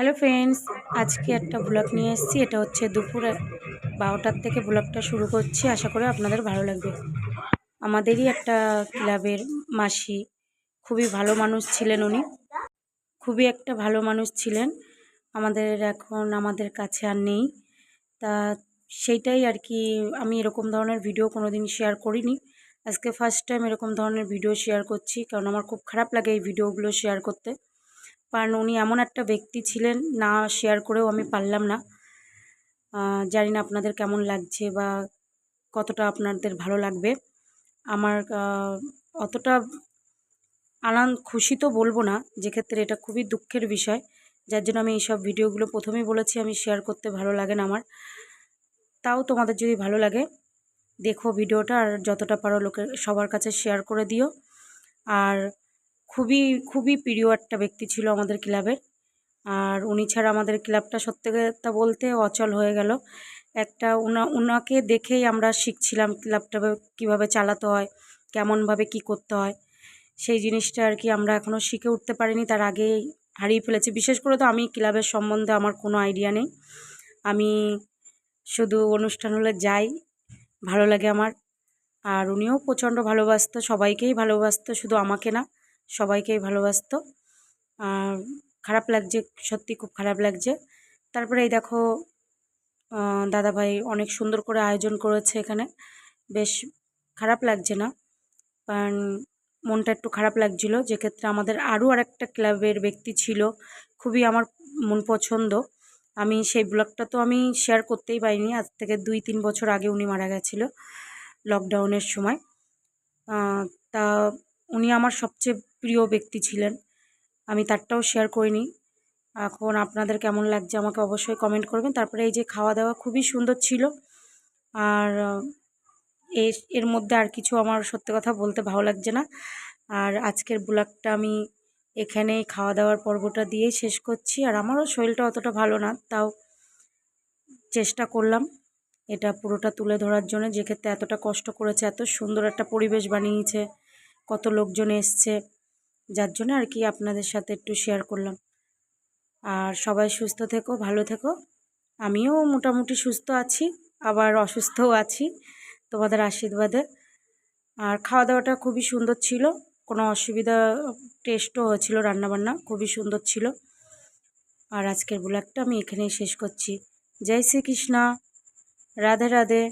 Hello friends, আজকে একটা blog নিয়ে এসেছি। এটা হচ্ছে দুপুরে বারোটার থেকে ব্লগটা শুরু করছি। আশা করি আপনাদের ভালো লাগবে। আমাদেরই একটা ক্লাবের মাসি, খুবই ভালো মানুষ ছিলেন উনি। খুবই একটা ভালো মানুষ ছিলেন। আমাদের এখন, আমাদের কাছে আর নেই। তা সেইটাই আর কি, আমি এরকম ধরনের ভিডিও কোনো দিন শেয়ার করিনি। আজকে ফার্স্ট টাইম এরকম ধরনের ভিডিও শেয়ার করছি, কারণ আমার খুব খারাপ লাগে এই ভিডিওগুলো শেয়ার করতে। কারণ উনি এমন একটা ব্যক্তি ছিলেন, না শেয়ার করেও আমি পারলাম না। জানি না আপনাদের কেমন লাগছে বা কতটা আপনাদের ভালো লাগবে। আমার অতটা আনন্দ, খুশি তো বলব না যেক্ষেত্রে এটা খুবই দুঃখের বিষয়। যার জন্য আমি এইসব ভিডিওগুলো প্রথমেই বলেছি, আমি শেয়ার করতে ভালো লাগে না আমার। তাও তোমাদের যদি ভালো লাগে, দেখো ভিডিওটা আর যতটা পারো লোকের সবার কাছে শেয়ার করে দিও। আর খুবই খুবই প্রিয় একটা ব্যক্তি ছিল আমাদের ক্লাবের। আর উনি ছাড়া আমাদের ক্লাবটা সত্যি কথা বলতে অচল হয়ে গেল। একটা উনা, উনাকে দেখেই আমরা শিখছিলাম ক্লাবটা কীভাবে চালাতে হয়, কেমনভাবে কি করতে হয়। সেই জিনিসটা আর কি আমরা এখনও শিখে উঠতে পারিনি, তার আগেই হারিয়ে ফেলেছি। বিশেষ করে তো আমি ক্লাবের সম্বন্ধে আমার কোনো আইডিয়া নেই। আমি শুধু অনুষ্ঠান হলে যাই, ভালো লাগে আমার। আর উনিও প্রচণ্ড ভালোবাসত, সবাইকেই ভালোবাসতো, শুধু আমাকে না। সবাইকেই ভালোবাসতো। আর খারাপ লাগছে, সত্যি খুব খারাপ লাগছে। তারপরে এই দেখো দাদাভাই অনেক সুন্দর করে আয়োজন করেছে এখানে। বেশ খারাপ লাগছে না, কারণ মনটা একটু খারাপ লাগছিল। যে ক্ষেত্রে আমাদের আরও আর একটা ক্লাবের ব্যক্তি ছিল, খুবই আমার মন পছন্দ। আমি সেই ব্লগটা তো আমি শেয়ার করতেই পারিনি। আজ থেকে দুই তিন বছর আগে উনি মারা গেছিল লকডাউনের সময়। তা উনি আমার সবচেয়ে প্রিয় ব্যক্তি ছিলেন। আমি তারটাও শেয়ার করিনি এখন আপনাদের কেমন লাগছে আমাকে অবশ্যই কমেন্ট করবেন। তারপরে এই যে খাওয়া দাওয়া খুবই সুন্দর ছিল। আর এর এর মধ্যে আর কিছু আমার সত্যি কথা বলতে ভালো লাগছে না। আর আজকের ব্লগটা আমি এখানেই খাওয়া দাওয়ার পর্বটা দিয়েই শেষ করছি। আর আমারও শরীরটা অতটা ভালো না, তাও চেষ্টা করলাম। এটা পুরোটা তুলে ধরার জন্য। যেক্ষেত্রে এতটা কষ্ট করেছে, এত সুন্দর একটা পরিবেশ বানিয়েছে, কত লোকজন এসছে। যার জন্য আর কি আপনাদের সাথে একটু শেয়ার করলাম। আর সবাই সুস্থ থেকো, ভালো থেকো। আমিও মোটামুটি সুস্থ আছি, আবার অসুস্থও আছি তোমাদের আশীর্বাদে। আর খাওয়া দাওয়াটা খুবই সুন্দর ছিল, কোনো অসুবিধা টেস্টও হয়েছিল রান্নাবান্না, খুবই সুন্দর ছিল। আর আজকের ব্লগটা আমি এখানেই শেষ করছি। জয় শ্রীকৃষ্ণ, রাধে রাধে।